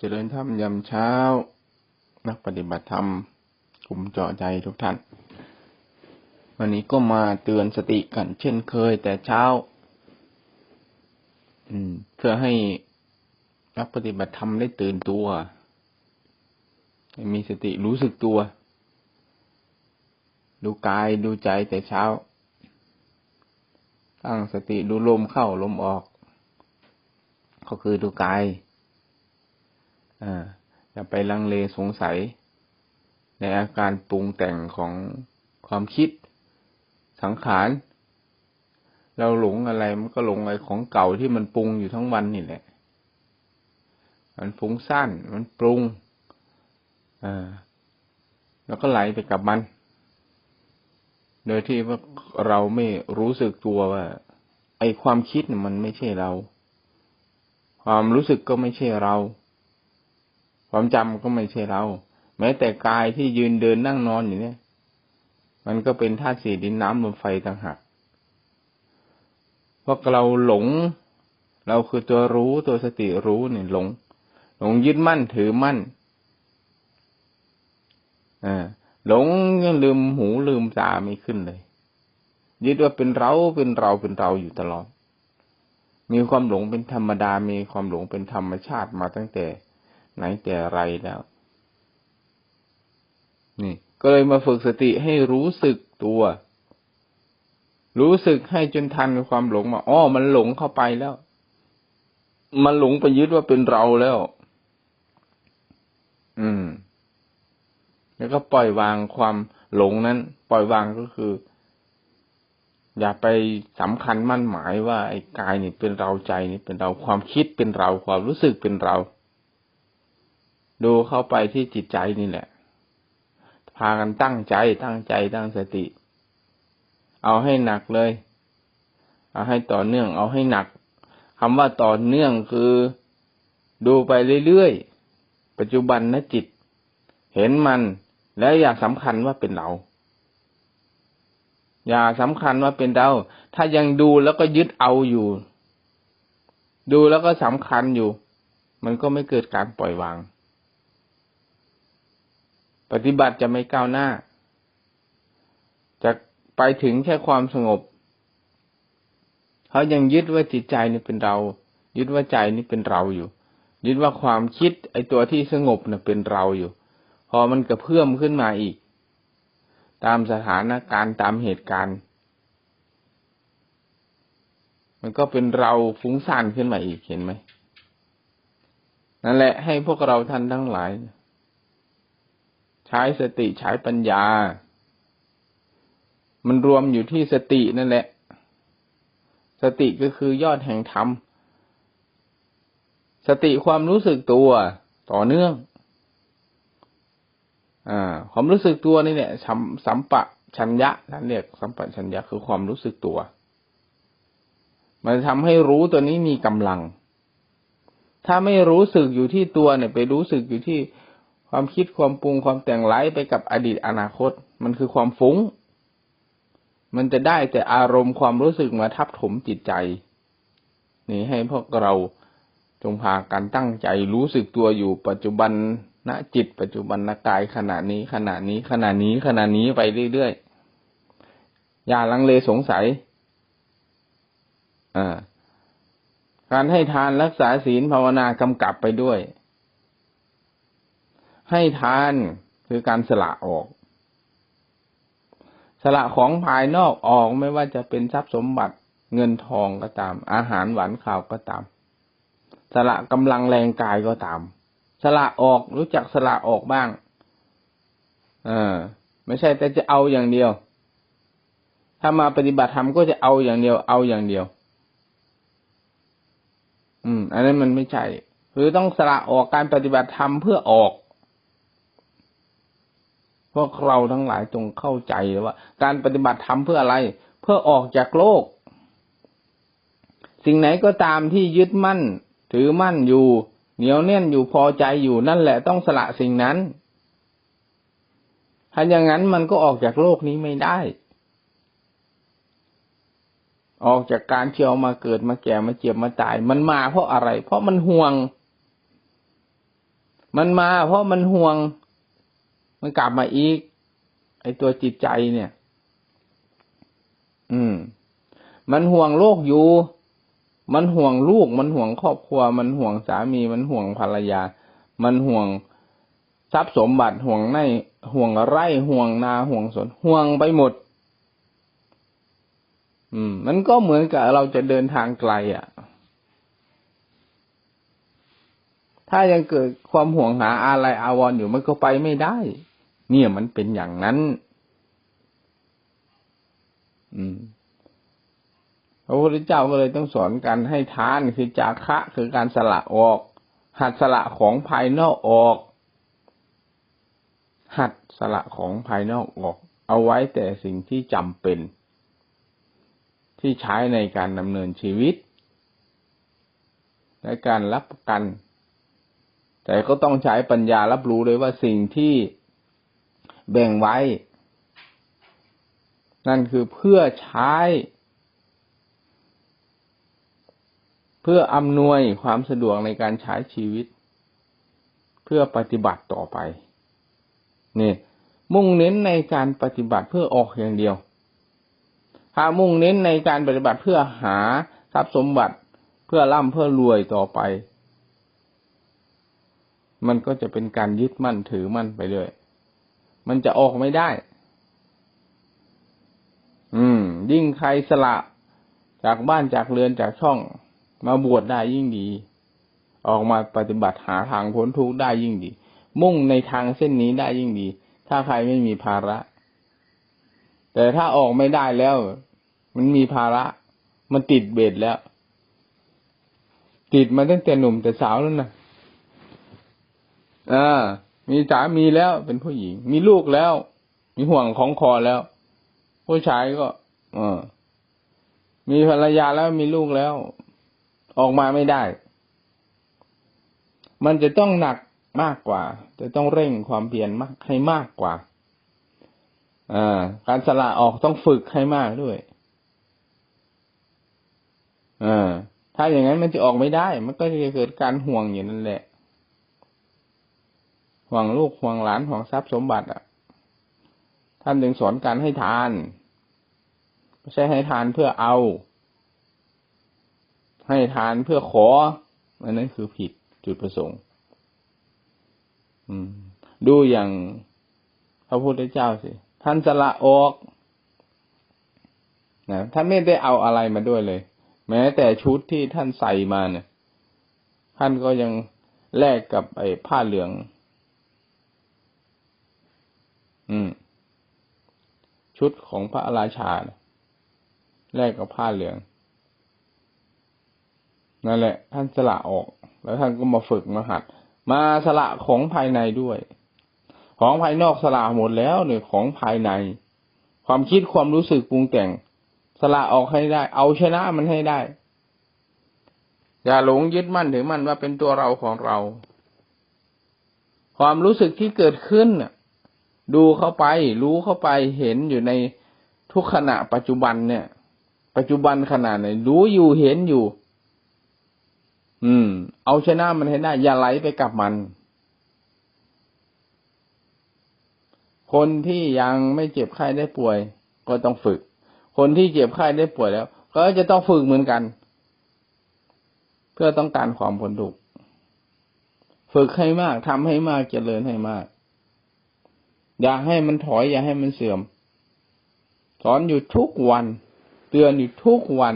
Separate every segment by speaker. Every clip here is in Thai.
Speaker 1: เจริญธรรมยามเช้า นักปฏิบัติธรรมกลุ่มเจาะใจทุกท่าน วันนี้ก็มาเตือนสติกันเช่นเคยแต่เช้า อืม เพื่อให้นักปฏิบัติธรรมได้ตื่นตัวมีสติรู้สึกตัว ดูกายดูใจแต่เช้า ตั้งสติดูลมเข้าลมออก ก็คือดูกาย อย่าไปลังเลสงสัย ในอาการปรุงแต่งของความคิดสังขาร เราหลงอะไรมันก็หลงอะไรของเก่าที่มันปรุงอยู่ทั้งวันนี่แหละ มันฟุ้งซ่านมันปรุงอ่าแล้วก็ไหลไปกับมัน โดยที่ว่าเราไม่รู้สึกตัวว่า ไอ้ความคิดมันไม่ใช่เรา ความรู้สึกก็ไม่ใช่เรา ความจำก็ไม่ใช่เรา แม้แต่กายที่ยืนเดินนั่งนอนอยู่เนี่ย มันก็เป็นธาตุสี่ดินน้ำลมไฟต่างหากเพราะเราหลง เราคือตัวรู้ตัวสติรู้เนี่ยหลง หลงยึดมั่นถือมั่นอ่าหลงยังลืมหูลืมตาไม่ขึ้นเลยยึดว่าเป็นเราเป็นเราเป็นเราอยู่ตลอด มีความหลงเป็นธรรมดา มีความหลงเป็นธรรมชาติมาตั้งแต่ ไหนแต่ไรแล้ว นี่ ก็เลยมาฝึกสติให้รู้สึกตัว รู้สึกให้จนทันความหลงมาอ๋อมันหลงเข้าไปแล้ว มันหลงไปยึดว่าเป็นเราแล้ว อืม แล้วก็ปล่อยวางความหลงนั้น ปล่อยวางก็คือ อย่าไปสำคัญมั่นหมายว่าไอ้กายนี่เป็นเราใจนี่เป็นเราความคิดเป็นเราความรู้สึกเป็นเรา ดูเข้าไปที่จิตใจนี่แหละ พากันตั้งใจตั้งใจตั้งสติ เอาให้หนักเลย เอาให้ต่อเนื่อง เอาให้หนักคำว่าต่อเนื่องคือ ดูไปเรื่อยๆ ปัจจุบันนะจิต เห็นมัน แล้วอย่าสำคัญว่าเป็นเรา อย่าสำคัญว่าเป็นเรา ถ้ายังดูแล้วก็ยึดเอาอยู่ ดูแล้วก็สำคัญอยู่ มันก็ไม่เกิดการปล่อยวาง ปฏิบัติจะไม่ก้าวหน้า จะไปถึงแค่ความสงบ เขายังยึดว่าจิตใจนี่เป็นเรา ยึดว่าใจนี่เป็นเราอยู่ ยึดว่าความคิดไอ้ตัวที่สงบน่ะเป็นเราอยู่ พอมันกระเพื่อมขึ้นมาอีก ตามสถานการณ์ตามเหตุการณ์ มันก็เป็นเราฟุ้งซ่านขึ้นมาอีกเห็นไหมนั่นแหละให้พวกเราท่านทั้งหลาย ใช้สติใช้ปัญญา มันรวมอยู่ที่สตินั่นแหละ สติก็คือยอดแห่งธรรม สติความรู้สึกตัวต่อเนื่อง อ่า ความรู้สึกตัวนี่เนี่ยสัมสัมปะชัญญะนั่นเรียกสัมปะชัญญะคือความรู้สึกตัว มันทำให้รู้ตัวนี้มีกำลัง ถ้าไม่รู้สึกอยู่ที่ตัวเนี่ย ไปรู้สึกอยู่ที่ ความคิดความปรุงความแต่งไร้ไปกับอดีตอนาคต มันคือความฟุ้ง มันจะได้แต่อารมณ์ความรู้สึกมาทับถมจิตใจ นี่ให้พวกเราจงพากันตั้งใจรู้สึกตัวอยู่ปัจจุบันณจิตปัจจุบันณกายขณะนี้ขณะนี้ขณะนี้ขณะนี้ไปเรื่อยๆ อย่าลังเลสงสัยอ่าการให้ทานรักษาศีลภาวนากำกับไปด้วย ให้ทานคือการสละออก สละของภายนอกออกไม่ว่าจะเป็นทรัพย์สมบัติเงินทองก็ตาม อาหารหวานข้าวก็ตาม สละกำลังแรงกายก็ตาม สละออกรู้จักสละออกบ้าง เออ ไม่ใช่แต่จะเอาอย่างเดียว ถ้ามาปฏิบัติธรรมก็จะเอาอย่างเดียว เอาอย่างเดียว อืม อันนั้นมันไม่ใช่ คือต้องสละออกการปฏิบัติธรรมเพื่อออก พวกเราทั้งหลายจงเข้าใจว่า การปฏิบัติธรรมเพื่ออะไร เพื่อออกจากโลก สิ่งไหนก็ตามที่ยึดมั่น ถือมั่นอยู่ เหนียวแน่นอยู่พอใจอยู่นั่นแหละต้องสละสิ่งนั้น ถ้าอย่างนั้นมันก็ออกจากโลกนี้ไม่ได้ ออกจากการเที่ยวมาเกิดมาแก่มาเจ็บมาตาย มันมาเพราะอะไร เพราะมันห่วง มันมาเพราะมันห่วง มันกลับมาอีก ไอตัวจิตใจเนี่ย อืม มันห่วงโลกอยู่ มันห่วงลูก มันห่วงครอบครัว มันห่วงสามี มันห่วงภรรยา มันห่วงทรัพย์สมบัติห่วงในห่วงไร่ห่วงนาห่วงสวนห่วงไปหมด อืม มันก็เหมือนกับเราจะเดินทางไกลอะ ถ้ายังเกิดความห่วงหาอะไรอาวรณ์อยู่มันก็ไปไม่ได้ เนี่ยมันเป็นอย่างนั้น อืมพระพุทธเจ้าก็เลยต้องสอนการให้ทานคือจาคะคือการสละออก หัดสละของภายนอกออก หัดสละของภายนอกออก เอาไว้แต่สิ่งที่จำเป็น ที่ใช้ในการดำเนินชีวิตในการรับประกัน แต่ก็ต้องใช้ปัญญารับรู้เลยว่าสิ่งที่ แบ่งไว้ นั่นคือเพื่อใช้ เพื่ออำนวยความสะดวกในการใช้ชีวิต เพื่อปฏิบัติต่อไปนี่มุ่งเน้นในการปฏิบัติเพื่อออกอย่างเดียว ถ้ามุ่งเน้นในการปฏิบัติเพื่อหาทรัพย์สมบัติเพื่อร่ำเพื่อรวยต่อไป มันก็จะเป็นการยึดมั่นถือมั่นไปเรื่อย มันจะออกไม่ได้ อืม ยิ่งใครสละจากบ้านจากเรือนจากช่อง มาบวชได้ยิ่งดี ออกมาปฏิบัติหาทางพ้นทุกข์ได้ยิ่งดี มุ่งในทางเส้นนี้ได้ยิ่งดี ถ้าใครไม่มีภาระ แต่ถ้าออกไม่ได้แล้ว มันมีภาระ มันติดเบ็ดแล้ว ติดมาตั้งแต่หนุ่มแต่สาวแล้วนะอ่า มีสามีแล้วเป็นผู้หญิง มีลูกแล้ว มีห่วงของคอแล้ว ผู้ชายก็เออมีภรรยาแล้วมีลูกแล้ว ออกมาไม่ได้ มันจะต้องหนักมากกว่า จะต้องเร่งความเพียรมากให้มากกว่าอ่าการสละออกต้องฝึกให้มากด้วยอ่าถ้าอย่างนั้นมันจะออกไม่ได้ มันก็จะเกิดการห่วงอย่างนั้นแหละ ห่วงลูกห่วงหลานห่วงทรัพย์สมบัติอะ ท่านจึงสอนการให้ทานไม่ใช่ให้ทานเพื่อเอา ให้ทานเพื่อขออันนั้นคือผิดจุดประสงค์ดูอย่างพระพุทธเจ้าสิ ท่านสละออกนะท่านไม่ได้เอาอะไรมาด้วยเลย แม้แต่ชุดที่ท่านใส่มาเนี่ยท่านก็ยังแลกกับไอ้ผ้าเหลือง อืม ชุดของพระราชาแลกกับผ้าเหลือง นั่นแหละ ท่านสละออก แล้วท่านก็มาฝึกมาหัด มาสละของภายในด้วย ของภายนอกสละหมดแล้วเนี่ยของภายใน ความคิดความรู้สึกปรุงแต่ง สละออกให้ได้ เอาชนะมันให้ได้ อย่าหลงยึดมั่นถือมั่นว่าเป็นตัวเราของเรา ความรู้สึกที่เกิดขึ้น ดูเข้าไป รู้เข้าไปเห็นอยู่ในทุกขณะปัจจุบันเนี่ย ปัจจุบันขนาดไหนรู้อยู่เห็นอยู่ อืม เอาชนะมันให้ได้ อย่าไหลไปกับมัน คนที่ยังไม่เจ็บไข้ได้ป่วย ก็ต้องฝึก คนที่เจ็บไข้ได้ป่วยแล้ว ก็จะต้องฝึกเหมือนกัน เพื่อต้องการความผลถูกฝึกให้มากทำให้มากเจริญให้มาก อย่าให้มันถอยอย่าให้มันเสื่อม สอนอยู่ทุกวัน เตือนอยู่ทุกวัน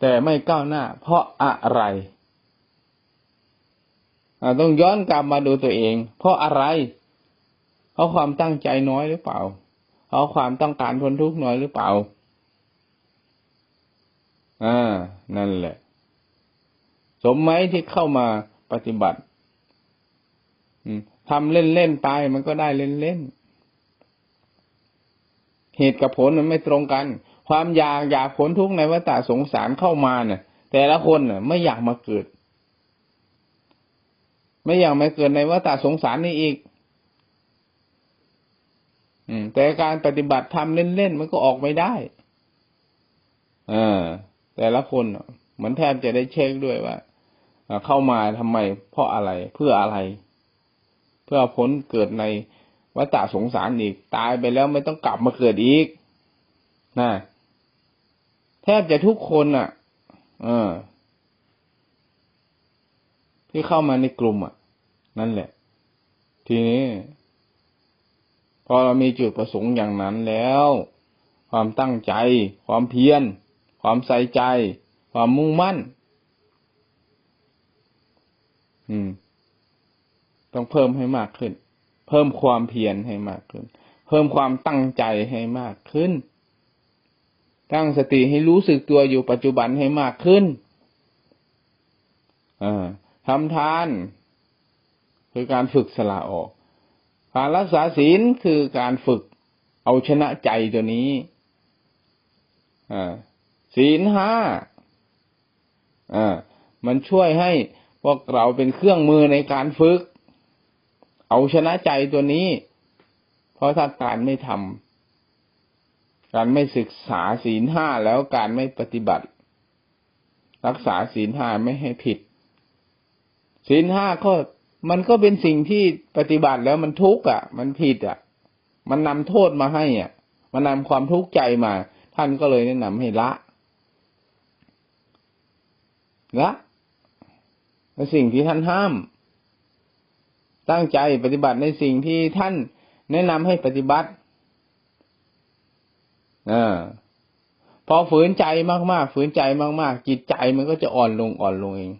Speaker 1: แต่ไม่ก้าวหน้า เพราะอะไรต้องย้อนกลับมาดูตัวเอง เพราะอะไร เพราะความตั้งใจน้อยหรือเปล่า เพราะความต้องการทนทุกข์น้อยหรือเปล่าอ่านั่นแหละ สมไหมที่เข้ามาปฏิบัติ ทำเล่นๆไปมันก็ได้เล่นๆเหตุกับผลมันไม่ตรงกัน ความอยากอยากผลทุกข์ในวัฏสงสารเข้ามาเนี่ยแต่ละคนเนี่ยไม่อยากมาเกิด ไม่อยากมาเกิดในวัฏสงสารนี่อีก อืม แต่การปฏิบัติทำเล่นๆมันก็ออกไม่ได้อ่าแต่ละคนเหมือนแทบจะได้เช็คด้วยว่าเข้ามาทำไมเพราะอะไรเพื่ออะไร เพื่อพ้นเกิดในวัฏสงสารอีก ตายไปแล้วไม่ต้องกลับมาเกิดอีกนะแทบจะทุกคนอะ เออ ที่เข้ามาในกลุ่มอะ นั่นแหละ ทีนี้ พอเรามีจุดประสงค์อย่างนั้นแล้ว ความตั้งใจ ความเพียร ความใส่ใจ ความมุ่งมั่น อืม ต้องเพิ่มให้มากขึ้น เพิ่มความเพียรให้มากขึ้น เพิ่มความตั้งใจให้มากขึ้น ตั้งสติให้รู้สึกตัวอยู่ปัจจุบันให้มากขึ้นอ่าทำทาน คือการฝึกสละออก การรักษาศีลคือการฝึกเอาชนะใจตัวนี้อ่าศีลห้าอ่ามันช่วยให้พวกเราเป็นเครื่องมือในการฝึก เอาชนะใจตัวนี้ เพราะถ้าการไม่ทำการไม่ศึกษาศีลห้าแล้วการไม่ปฏิบัติ รักษาศีลห้าไม่ให้ผิด ศีลห้าก็มันก็เป็นสิ่งที่ปฏิบัติแล้วมันทุกข์อะ มันผิดอะ มันนำโทษมาให้อะ มันนำความทุกข์ใจมา ท่านก็เลยแนะนำให้ละละสิ่งที่ท่านห้าม ตั้งใจปฏิบัติในสิ่งที่ท่านแนะนำให้ปฏิบัติอพอฝืนใจมากๆ ฝืนใจมากๆ จิตใจมันก็จะอ่อนลงอ่อนลงเอง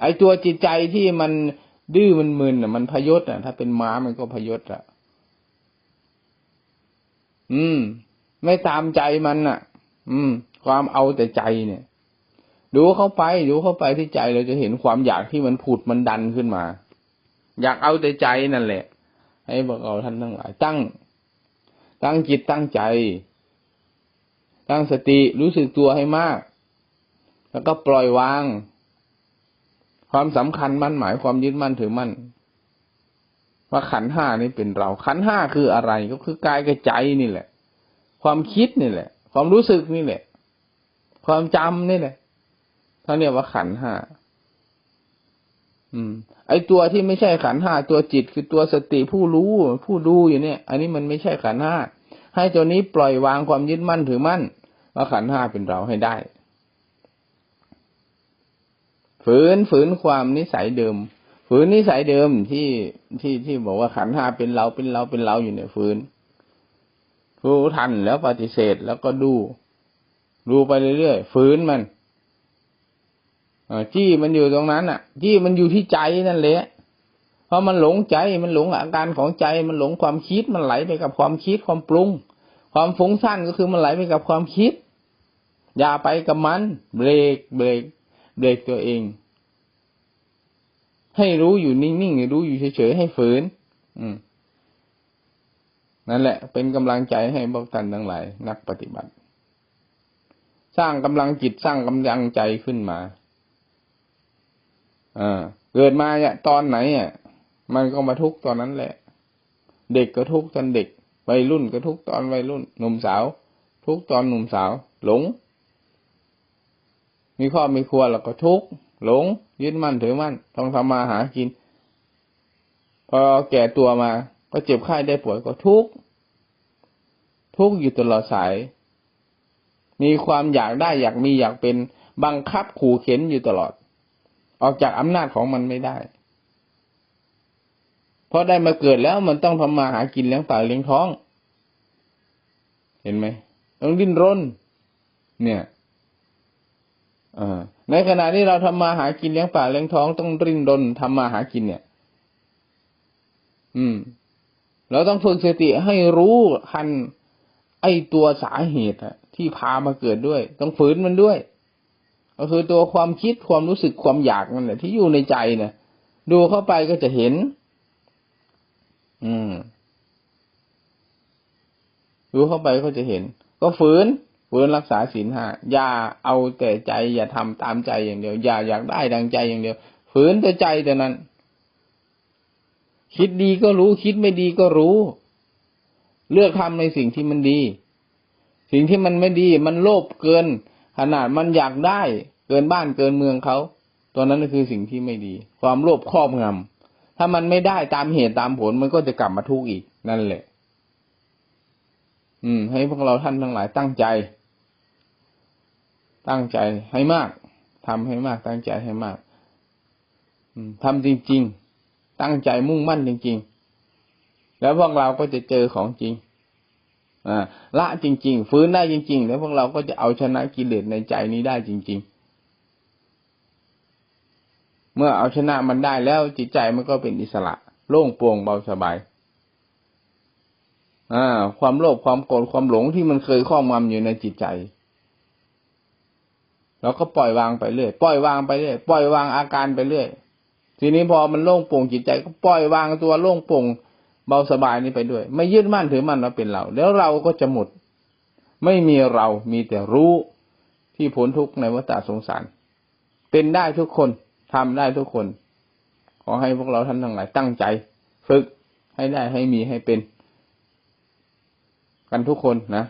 Speaker 1: ไอ้ตัวจิตใจที่มันดื้อมันมึนอะ มันพยศอะ ถ้าเป็นม้ามันก็พยศอะ อืม ไม่ตามใจมันอะ อืม ความเอาแต่ใจเนี่ย ดูเข้าไป ดูเข้าไปที่ใจเราจะเห็นความอยากที่มันผุดมันดันขึ้นมา อยากเอาแต่ใจนั่นแหละ ให้บอกเราท่านทั้งหลาย ตั้ง ตั้งจิตตั้งใจ ตั้งสติรู้สึกตัวให้มาก แล้วก็ปล่อยวาง ความสำคัญมั่นหมายความยึดมั่นถือมั่นว่าขันห้านี่เป็นเรา ขันห้าคืออะไรก็คือกายกับใจนี่แหละ ความคิดนี่แหละ ความรู้สึกนี่แหละ ความจำนี่แหละเขาเรียกว่าขันห้า อืม ไอตัวที่ไม่ใช่ขันห้าตัวจิตคือตัวสติผู้รู้ผู้ดูอยู่เนี่ย อันนี้มันไม่ใช่ขันห้าให้ตัวนี้ปล่อยวางความยึดมั่นถือมั่นว่าขันห้าเป็นเราให้ได้ ฝืนฝืนความนิสัยเดิม ฝืนนิสัยเดิมที่ที่ที่บอกว่าขันห้าเป็นเราเป็นเราเป็นเราอยู่เนี่ยฝืนรู้ทันแล้วปฏิเสธแล้วก็ดู ดูไปเรื่อยๆฝืนมัน จี้มันอยู่ตรงนั้นอะ จี้มันอยู่ที่ใจนั่นแหละเพราะมันหลงใจมันหลงอาการของใจมันหลงความคิดมันไหลไปกับความคิดความปรุง ความฟุ้งซ่านก็คือมันไหลไปกับความคิด อย่าไปกับมันเบรกเบรกเบรกตัวเอง ให้รู้อยู่นิ่งๆรู้อยู่เฉยๆให้ฝืน อืมนั่นแหละ เป็นกำลังใจให้พวกท่านทั้งหลาย นักปฏิบัติ สร้างกำลังจิตสร้างกำลังใจขึ้นมา อ่าเกิดมาเนี่ยตอนไหนอะ มันก็มาทุกตอนนั้นแหละ เด็กก็ทุกตอนเด็กวัยรุ่นก็ทุกตอนวัยรุ่น หนุ่มสาว ทุกตอนหนุ่มสาว หลง มีครอบมีครัวแล้วก็ทุกหลง ยึดมั่นถือมั่นต้องทำมาหากิน พอแก่ตัวมา ก็เจ็บไข้ได้ป่วยก็ทุกทุกอยู่ตลอดสาย มีความอยากได้อยากมีอยากเป็นบังคับขู่เข็นอยู่ตลอด ออกจากอำนาจของมันไม่ได้ เพราะได้มาเกิดแล้วมันต้องทำมาหากินเลี้ยงปากเลี้ยงท้อง เห็นไหมต้องดิ้นรน เนี่ยในขณะที่เราทำมาหากินเลี้ยงปากเลี้ยงท้องต้องดิ้นรนทำมาหากินเนี่ย อืม เราต้องฝึกสติให้รู้ทันไอ้ตัวสาเหตุที่พามาเกิดด้วย ต้องฝืนมันด้วย ก็คือตัวความคิดความรู้สึกความอยากนั่นแหละที่อยู่ในใจเนี่ยดูเข้าไปก็จะเห็น อืม ดูเข้าไปก็จะเห็น ก็ฝืนฝืนรักษาศีลห้าอย่าเอาแต่ใจ อย่าทำตามใจอย่างเดียว อย่าอยากได้ดังใจอย่างเดียว ฝืนแต่ใจแต่นั้น คิดดีก็รู้ คิดไม่ดีก็รู้ เลือกทำในสิ่งที่มันดี สิ่งที่มันไม่ดี มันโลภเกิน ขนาดมันอยากได้เกินบ้านเกินเมืองเขาตัวนั้นก็คือสิ่งที่ไม่ดี ความโลภครอบงำถ้ามันไม่ได้ตามเหตุตามผลมันก็จะกลับมาทุกข์อีกนั่นแหละ อืม ให้พวกเราท่านทั้งหลายตั้งใจ ตั้งใจให้มากทำให้มาก ตั้งใจให้มาก อืมทำจริง ๆ ตั้งใจมุ่งมั่นจริง ๆ แล้วพวกเราก็จะเจอของจริง ละจริง ๆ ฟื้นได้จริง ๆ แล้วพวกเราก็จะเอาชนะกิเลสในใจนี้ได้จริง ๆ เมื่อเอาชนะมันได้แล้วจิตใจมันก็เป็นอิสระ โล่งโปร่งเบาสบายอ่าความโลภความโกรธความหลงที่มันเคยครอบงำอยู่ในจิตใจเราก็ปล่อยวางไปเรื่อยปล่อยวางไปเรื่อยปล่อยวางอาการไปเรื่อยทีนี้พอมันโล่งโปร่งจิตใจก็ปล่อยวางตัวโล่งโปร่ง เบาสบายนี้ไปด้วย ไม่ยึดมั่นถือมั่นว่าเป็นเรา แล้วเราก็จะหมด ไม่มีเรามีแต่รู้ที่พ้นทุกข์ในวัฏสงสาร เป็นได้ทุกคนทำได้ทุกคน ขอให้พวกเราท่านทั้งหลายตั้งใจ ฝึกให้ได้ให้มีให้เป็น กันทุกคนนะ